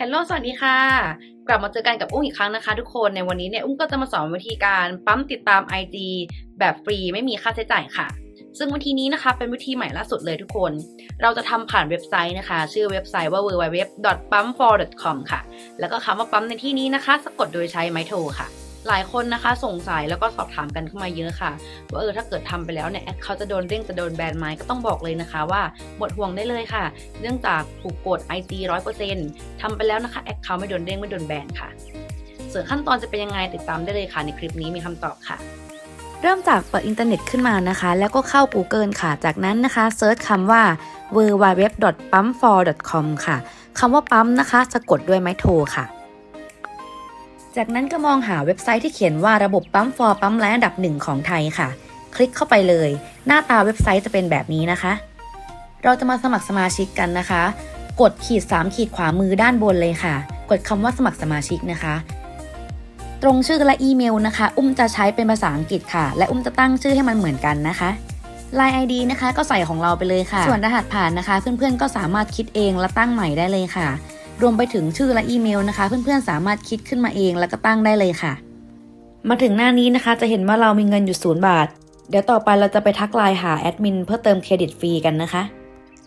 ฮัลโหลสวัสดีค่ะ กลับมาเจอกันกับอุ้งอีกครั้งนะคะ ทุกคน ในวันนี้เนี่ยอุ้งก็จะมาสอนวิธีการปั๊มติดตาม IG แบบฟรีไม่มีค่าใช้จ่ายค่ะ ซึ่งวิธีนี้นะคะเป็นวิธีใหม่ล่าสุดเลยทุกคน เราจะทำผ่านเว็บไซต์นะคะ ชื่อเว็บไซต์ว่า www.pump4.com ค่ะ แล้วก็คำว่าปั๊มในที่นี้นะคะ สะกดโดยใช้ไมโทรค่ะ หลายคนนะคะสงสัยแล้วก็สอบถามกันเข้ามาเยอะค่ะว่าเออถ้าเกิดทำไปแล้วเนี่ยเขาจะโดนเด้งจะโดนแบนไหมก็ต้องบอกเลยนะคะว่าหมดห่วงได้เลยค่ะ เนื่องจากถูกกด IG 100%ทำไปแล้วนะคะแอคเขาไม่โดนเด้งไม่โดนแบนค่ะ ส่วนขั้นตอนจะเป็นยังไงติดตามได้เลยค่ะ ในคลิปนี้มีคำตอบค่ะเริ่มจากเปิดอินเทอร์เน็ตขึ้นมานะคะ แล้วก็เข้า Google ค่ะ จากนั้นนะคะเซิร์ชคำว่า www.pump4.com ค่ะคำว่าปั๊มนะคะ สะกดด้วยไม้โทรค่ะ จากนั้นก็มองหาเว็บไซต์ที่เขียนว่าระบบปั๊ม for ปั๊มแรงอันดับหนึ่งของไทยค่ะ คลิกเข้าไปเลย หน้าตาเว็บไซต์จะเป็นแบบนี้นะคะ เราจะมาสมัครสมาชิกกันนะคะ กดขีด 3 ขีดขวามือด้านบนเลยค่ะ กดคำว่าสมัครสมาชิกนะคะ ตรงชื่อและอีเมลนะคะ อุ้มจะใช้เป็นภาษาอังกฤษค่ะ และอุ้มจะตั้งชื่อให้มันเหมือนกันนะคะ Line ID นะคะก็ใส่ของเราไปเลยค่ะ ส่วนรหัสผ่านนะคะ เพื่อนๆก็สามารถคิดเองและตั้งใหม่ได้เลยค่ะ รวมไปถึงชื่อและอีเมลนะคะ เพื่อนๆสามารถคิดขึ้นมาเองแล้วก็ตั้งได้เลยค่ะ มาถึงหน้านี้นะคะ จะเห็นว่าเรามีเงินอยู่ศูนย์บาท เดี๋ยวต่อไปเราจะไปทักไลน์หาแอดมินเพื่อเติมเครดิตฟรีกันนะคะ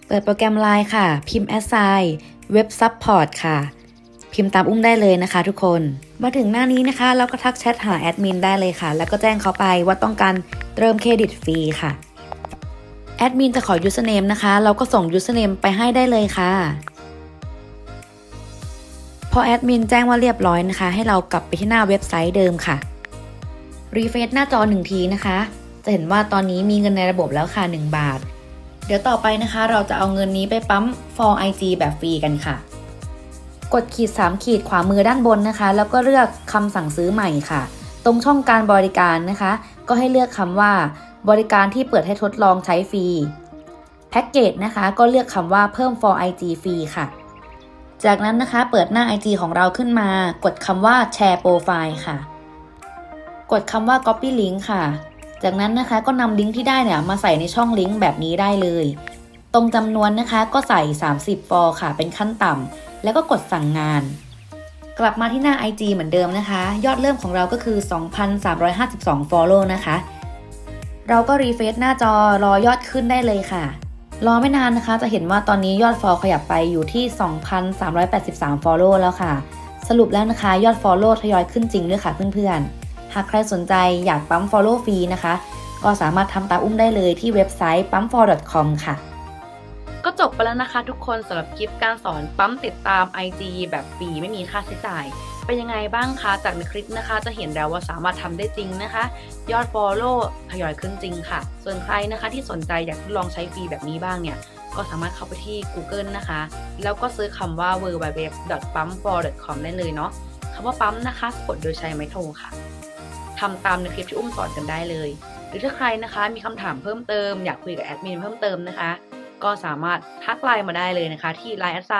เปิดโปรแกรมไลน์ค่ะ พิมพ์ assign เว็บซั p พอร์ตค่ะ พิมพ์ตามอุ้มได้เลยนะคะ ทุกคน มาถึงหน้านี้นะคะ เราก็ทักแชทหาแอดมินได้เลยค่ะ แล้วก็แจ้งเขาไปว่าต้องการเติมเครดิตฟรีค่ะแอดมินจะขอ username นะคะ เราก็ส่ง username ไปให้ได้เลยค่ะ พอแอดมินแจ้งว่าเรียบร้อยนะคะ ให้เรากลับไปที่หน้าเว็บไซต์เดิมค่ะรีเฟซหน้าจอหนึ่งทีนะคะ จะเห็นว่าตอนนี้มีเงินในระบบแล้วค่ะ 1 บาท เดี๋ยวต่อไปนะคะ เราจะเอาเงินนี้ไปปั๊ม for IG แบบฟรีกันค่ะ กดขีด 3 ขีดขวามือด้านบนนะคะ แล้วก็เลือกคำสั่งซื้อใหม่ค่ะ ตรงช่องการบริการนะคะ ก็ให้เลือกคำว่า บริการที่เปิดให้ทดลองใช้ฟรีแพ็กเกจนะคะ ก็เลือกคำว่าเพิ่ม for IG ฟรีค่ะ จากนั้นนะคะเปิดหน้า IG ของเราขึ้นมา กดคำว่าแชร์โปรไฟล์ค่ะ กดคำว่า copy link ค่ะ จากนั้นนะคะก็นำลิงก์ที่ได้เนี่ยมาใส่ในช่องลิงก์แบบนี้ได้เลย ตรงจำนวนนะคะก็ใส่ 30 ฟอร์ค่ะ เป็นขั้นต่ำแล้วก็กดสั่งงาน กลับมาที่หน้า IG เหมือนเดิมนะคะ ยอดเริ่มของเราก็คือ 2,352 follow นะคะ เราก็รีเฟซหน้าจอรอยอดขึ้นได้เลยค่ะ รอไม่นานนะคะ จะเห็นว่าตอนนี้ยอดฟอลขยับไปอยู่ที่ 2,383 follow แล้วค่ะ สรุปแล้วนะคะ ยอด follow ทยอยขึ้นจริงด้วยค่ะเพื่อนๆ หากใครสนใจอยากปั๊ม follow ฟรีนะคะ ก็สามารถทำตาอุ้มได้เลยที่เว็บไซต์ปั๊ม f o r c o m ค่ะ ก็จบไปแล้วนะคะทุกคนสำหรับคลิปการสอนปั๊มติดตาม IG แบบฟรีไม่มีค่าใช้จ่าย เป็นยังไงบ้างคะจากในคลิปนะคะ จะเห็นแล้วว่าสามารถทำได้จริงนะคะ ยอด Follow ทยอยขึ้นจริงค่ะ ส่วนใครนะคะที่สนใจอยากทดลองใช้ฟรีแบบนี้บ้างเนี่ย ก็สามารถเข้าไปที่ Google นะคะ แล้วก็ซื้อคำว่า www.pump4.com ได้เลยเนาะคำว่าปั๊มนะคะสะกดโดยใช้ไม้โทรค่ะทำตามในคลิปที่อุ้มสอนกันได้เลย หรือถ้าใครนะคะมีคำถามเพิ่มเติม อยากคุยกับแอดมินเพิ่มเติมนะคะ ก็สามารถทักไลน์มาได้เลยนะคะ ที่ Line แอดไซ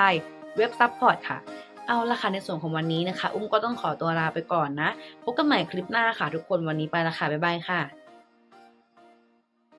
เว็บซัพพอร์ตค่ะ เอาละค่ะในส่วนของวันนี้นะคะ อุ้มก็ต้องขอตัวลาไปก่อนนะ พบกันใหม่คลิปหน้าค่ะทุกคนวันนี้ไปละค่ะ บ๊ายบายค่ะ